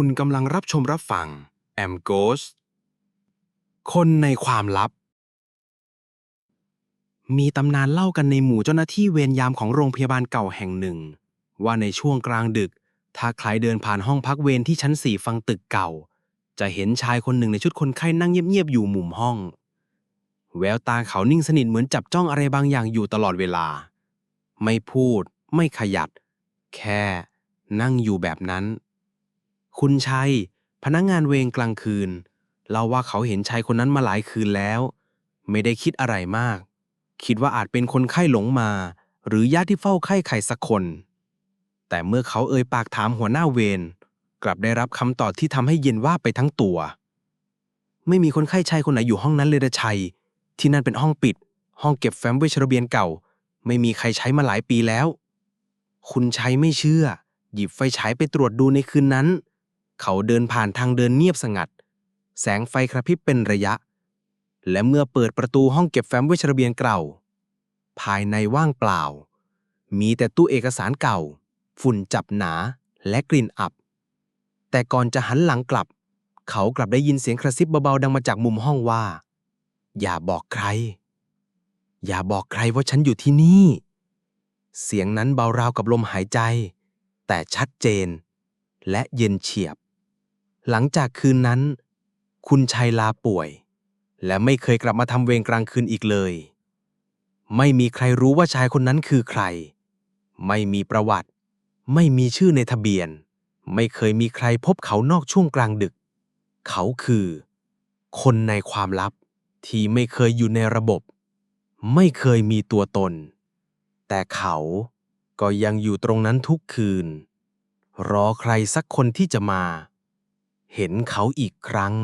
คุณกำลังรับชมรับฟังแอมโกสคนในความลับ มีตำนานเล่ากันในหมู่เจ้าหน้าที่เวรยามของโรงพยาบาลเก่าแห่งหนึ่ง ว่าในช่วงกลางดึก ถ้าใครเดินผ่านห้องพักเวรที่ชั้นสี่ฟังตึกเก่า จะเห็นชายคนหนึ่งในชุดคนไข้นั่งเงียบๆอยู่มุมห้อง แววตาเขานิ่งสนิทเหมือนจับจ้องอะไรบางอย่างอยู่ตลอดเวลา ไม่พูด ไม่ขยับแค่นั่งอยู่แบบนั้น คุณชัย พนักงานเวรกลางคืนเล่าว่าเขาเห็นชายคนนั้นมาหลายคืนแล้ว ไม่ได้คิดอะไรมาก คิดว่าอาจเป็นคนไข้หลงมา หรือญาติที่เฝ้าไข้ใครสักคน แต่เมื่อเขาเอ่ยปากถามหัวหน้าเวรกลับได้รับคำตอบที่ทำให้เย็นว่าบไปทั้งตัว ไม่มีคนไข้ชายคนไหนอยู่ห้องนั้นเลยนะชัย ที่นั่นเป็นห้องปิด ห้องเก็บแฟ้มเวชระเบียนเก่า ไม่มีใครใช้มาหลายปีแล้ว คุณชัยไม่เชื่อ หยิบไฟฉายไปตรวจดูในคืนนั้น เขาเดินผ่านทางเดินเงียบสงัด แสงไฟกระพริบเป็นระยะ และเมื่อเปิดประตูห้องเก็บแฟ้มเวชระเบียนเก่า ภายในว่างเปล่า มีแต่ตู้เอกสารเก่า ฝุ่นจับหนาและกลิ่นอับ แต่ก่อนจะหันหลังกลับ เขากลับได้ยินเสียงกระซิบเบาๆดังมาจากมุมห้องว่า อย่าบอกใคร อย่าบอกใครว่าฉันอยู่ที่นี่ เสียงนั้นเบาราวกับลมหายใจ แต่ชัดเจน และเย็นเฉียบ หลังจากคืนนั้น คุณชัยลาป่วย และไม่เคยกลับมาทำเวรกลางคืนอีกเลย ไม่มีใครรู้ว่าชายคนนั้นคือใคร ไม่มีประวัติ ไม่มีชื่อในทะเบียน ไม่เคยมีใครพบเขานอกช่วงกลางดึก เขาคือ คนในความลับที่ไม่เคยอยู่ในระบบ ไม่เคยมีตัวตน แต่เขาก็ยังอยู่ตรงนั้นทุกคืน รอใครสักคนที่จะมา เห็นเขาอีกครั้ง